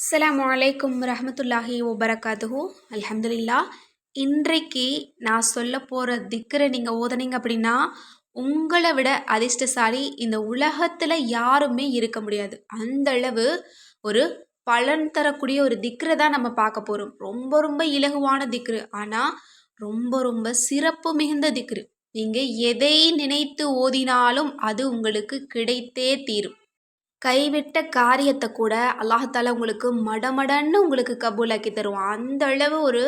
அஸ்லாம் அலைக்கும் ரஹமத்துல்லாஹி வபரகாத்துஹு. அலமதுல்லா இன்றைக்கு நான் சொல்ல போகிற திக்கரை நீங்கள் ஓதனீங்க அப்படின்னா உங்களை விட அதிர்ஷ்டசாலி இந்த உலகத்தில் யாருமே இருக்க முடியாது. அந்த அளவு ஒரு பலன் தரக்கூடிய ஒரு திக்கரை தான் நம்ம பார்க்க போகிறோம் ரொம்ப ரொம்ப இலகுவான திக்ரு. ஆனால் ரொம்ப ரொம்ப சிறப்பு மிகுந்த திக்ரு. நீங்கள் எதை நினைத்து ஓதினாலும் அது உங்களுக்கு கிடைத்தே தீரும். கைவிட்ட காரியத்தை கூட அல்லாஹால உங்களுக்கு மடமடன்னு உங்களுக்கு கபூலாக்கி தருவான். அந்த அளவு ஒரு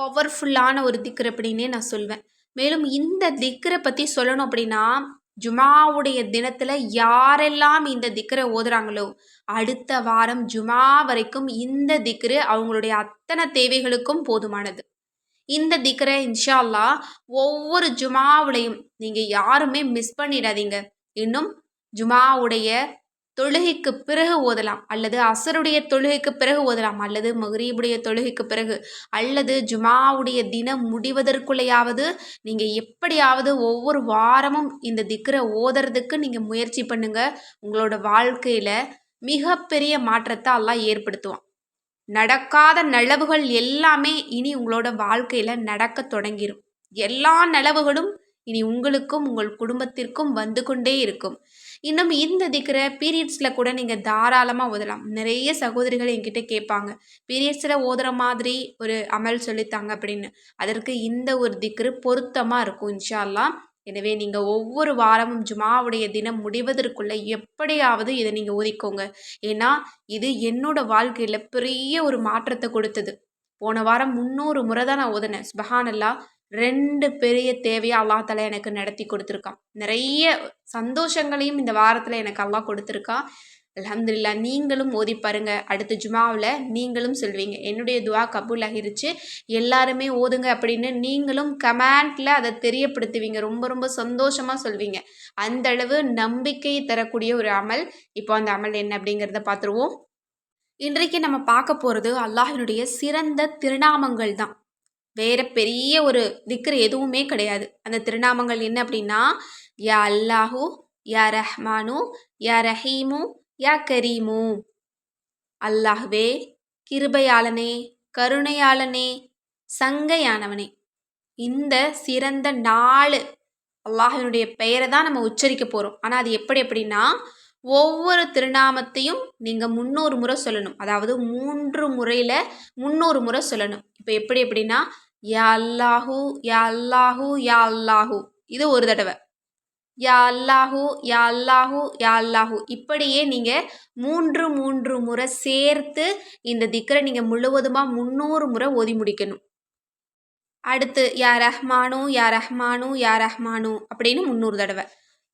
பவர்ஃபுல்லான ஒரு திக்ர் அப்படின்னே நான் சொல்வேன். மேலும் இந்த திக்ரை பற்றி சொல்லணும் அப்படின்னா ஜுமாவுடைய தினத்தில் யாரெல்லாம் இந்த திக்கரை ஓதுறாங்களோ அடுத்த வாரம் ஜுமா வரைக்கும் இந்த திக்ரு அவங்களுடைய அத்தனை தேவைகளுக்கும் போதுமானது. இந்த திக்கரை இன்ஷா அல்லா ஒவ்வொரு ஜுமாவுடையும் நீங்கள் யாருமே மிஸ் பண்ணிடாதீங்க. இன்னும் ஜுமாவுடைய தொழுகைக்கு பிறகு ஓதலாம். அல்லது அசருடைய தொழுகைக்கு பிறகு ஓதலாம். அல்லது மகரீபுடைய தொழுகைக்கு பிறகு அல்லது ஜுமாவுடைய தினம் முடிவதற்குள்ளேயாவது நீங்கள் எப்படியாவது ஒவ்வொரு வாரமும் இந்த திக்கரை ஓதுறதுக்கு நீங்கள் முயற்சி பண்ணுங்க. உங்களோட வாழ்க்கையில் மிகப்பெரிய மாற்றத்தை எல்லாம் ஏற்படுத்துவான். நடக்காத நலவுகள் எல்லாமே இனி உங்களோட வாழ்க்கையில் நடக்க தொடங்கிடும் எல்லா நலவுகளும் இனி உங்களுக்கும் உங்கள் குடும்பத்திற்கும் வந்து கொண்டே இருக்கும். இன்னும் இந்த திக்கிற பீரியட்ஸில் கூட நீங்கள் தாராளமாக ஓதலாம். நிறைய சகோதரிகள் என்கிட்ட கேட்பாங்க. பீரியட்ஸில் ஓதுற மாதிரி ஒரு அமல் சொல்லித்தாங்க அப்படின்னு. அதற்கு இந்த ஒரு திக்ரு பொருத்தமாக இருக்கும் இன்ஷால்லாம் எனவே நீங்கள் ஒவ்வொரு வாரமும் ஜுமாவுடைய தினம் முடிவதற்குள்ளே எப்படியாவது இதை நீங்கள் ஒதுக்கோங்க ஏன்னா இது என்னோட வாழ்க்கையில் பெரிய ஒரு மாற்றத்தை கொடுத்தது. போன வாரம் முந்நூறு முறை தான் நான் ஓதுனேன். சுபஹானல்லா. ரெண்டு பெரிய தேவையாக அல்லா தலை எனக்கு நடத்தி கொடுத்துருக்கான். நிறைய சந்தோஷங்களையும் இந்த வாரத்தில் எனக்கு அல்லா கொடுத்துருக்கான். அலமதுல்லா நீங்களும் ஓதி பாருங்க. அடுத்த ஜுமாவில் நீங்களும் சொல்வீங்க. என்னுடைய துவா கபூல் ஆகிருச்சு எல்லாருமே ஓதுங்க அப்படின்னு நீங்களும் கமெண்ட்ல அதை தெரியப்படுத்துவீங்க. ரொம்ப ரொம்ப சந்தோஷமாக சொல்வீங்க. அந்த அளவு நம்பிக்கை தரக்கூடிய ஒரு அமல். இப்போ அந்த அமல் என்ன அப்படிங்கிறத பார்த்துருவோம். இன்றைக்கு நம்ம பார்க்க போகிறது அல்லாஹினுடைய சிறந்த திருநாமங்கள் தான் வேற பெரிய ஒரு திக்கர் எதுவுமே கிடையாது. அந்த திருநாமங்கள் என்ன அப்படின்னா யா அல்லாஹூ யா ரஹ்மானு யா ரஹீமு யா கரீமு. அல்லாஹ்வே கிருபையாளனே கருணையாளனே சங்கையானவனே. இந்த சிறந்த நாலு அல்லாஹினுடைய பெயரை தான் நம்ம உச்சரிக்க போகிறோம் ஆனால் அது எப்படி எப்படின்னா ஒவ்வொரு திருநாமத்தையும் நீங்கள் முன்னூறு முறை சொல்லணும். அதாவது மூன்று முறையில் முன்னூறு முறை சொல்லணும். இப்போ எப்படி எப்படின்னா யா அல்லாஹூ யா அல்லாஹூ யா அல்லாஹூ. இது ஒரு தடவை. யா அல்லாஹூ யா அல்லாஹூ யா அல்லாஹூ. இப்படியே நீங்கள் மூன்று மூன்று முறை சேர்த்து இந்த திக்கரை நீங்கள் முழுவதுமாக முந்நூறு முறை ஓதி முடிக்கணும். அடுத்து யா ரஹ்மானு யா ரஹ்மானு யா ரஹ்மானு அப்படின்னு முந்நூறு தடவை.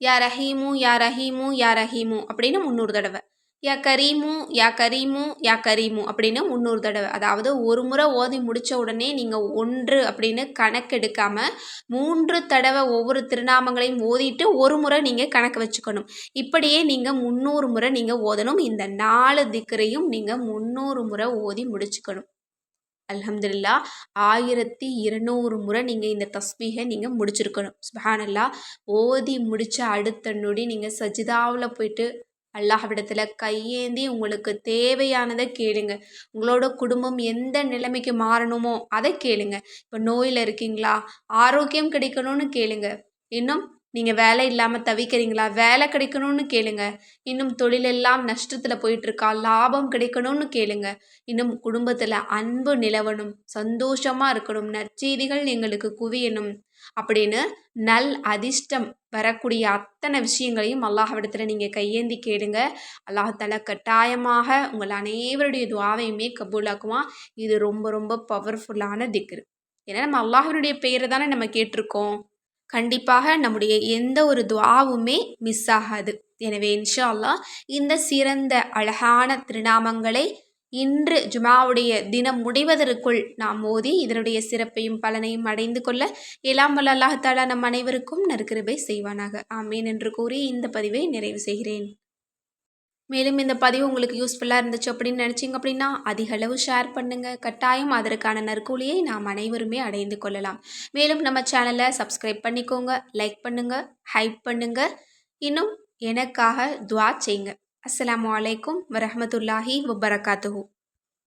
யா ரஹீமு யா ரஹீமு யா ரஹீமு அப்படின்னு முந்நூறு தடவை. யா கரீமு யா கரீமு யா கரீமு அப்படின்னு முந்நூறு தடவை. அதாவது ஒரு முறை ஓதி முடித்த உடனே நீங்கள் ஒன்று அப்படின்னு கணக்கெடுக்காமல் மூன்று தடவை ஒவ்வொரு திருநாமங்களையும் ஓதிட்டு ஒரு முறை நீங்கள் கணக்கு வச்சுக்கணும். இப்படியே நீங்கள் முந்நூறு முறை நீங்கள் ஓதணும். இந்த நாலு திக்கரையும் நீங்கள் முந்நூறு முறை ஓதி முடிச்சுக்கணும். அல்ஹம்துல்லா ஆயிரத்தி இருநூறு முறை நீங்கள் இந்த தஸ்பீகை நீங்கள் முடிச்சிருக்கணும். சுபஹானல்லா ஓதி முடித்த அடுத்த நொடி நீங்கள் சஜிதாவில் போயிட்டு அல்லாஹ்விடத்தில் கையேந்தி உங்களுக்கு தேவையானதை கேளுங்க. உங்களோட குடும்பம் எந்த நிலைமைக்கு மாறணுமோ அதை கேளுங்க. இப்போ நோயில் இருக்கீங்களா? ஆரோக்கியம் கிடைக்கணும்னு கேளுங்க. இன்னும் நீங்கள் வேலை இல்லாமல் தவிக்கிறீங்களா? வேலை கிடைக்கணும்னு கேளுங்க. இன்னும் தொழிலெல்லாம் நஷ்டத்தில் போயிட்டுருக்கா? லாபம் கிடைக்கணும்னு கேளுங்க. இன்னும் குடும்பத்தில் அன்பு நிலவணும். சந்தோஷமாக இருக்கணும். நற்செய்திகள் எங்களுக்கு குவியணும். அப்படின்னு நல் அதிர்ஷ்டம் வரக்கூடிய அத்தனை விஷயங்களையும் அல்லாஹ்விடத்தில் நீங்கள் கையேந்தி கேளுங்க. அல்லாஹால கட்டாயமாக உங்கள் அனைவருடைய துவாவையுமே கபூலாக்குவான். இது ரொம்ப ரொம்ப பவர்ஃபுல்லான திக்ரு. ஏன்னா நம்ம அல்லாஹனுடைய பெயரை தானே நம்ம கேட்டிருக்கோம். கண்டிப்பாக நம்முடைய எந்த ஒரு துவாவுமே மிஸ் ஆகாது. எனவே இன்ஷா அல்லா இந்த சிறந்த அழகான திருநாமங்களை இன்று ஜுமாவுடைய தினம் முடிவதற்குள் நாம் மோதி இதனுடைய சிறப்பையும் பலனையும் அடைந்து கொள்ள எல்லாம் வல்ல அல்லாஹாலா நம் அனைவருக்கும் நற்கிருபை செய்வானாக. ஆமீன் என்று கூறி இந்த பதிவை நிறைவு செய்கிறேன். மேலும் இந்த பதிவு உங்களுக்கு யூஸ்ஃபுல்லாக இருந்துச்சு அப்படின்னு நினச்சிங்க அப்படின்னா அதிக அளவு ஷேர் பண்ணுங்கள் கட்டாயம் அதற்கான நற்கூலியை நாம் அனைவருமே அடைந்து கொள்ளலாம். மேலும் நம்ம சேனலை சப்ஸ்கிரைப் பண்ணிக்கோங்க லைக் பண்ணுங்கள் ஹைப் பண்ணுங்கள் இன்னும் எனக்காக துவா செய்யுங்க. அஸ்லாம் வலைக்கம் வரமத்துல்லாஹி வபரகாத்துஹூ.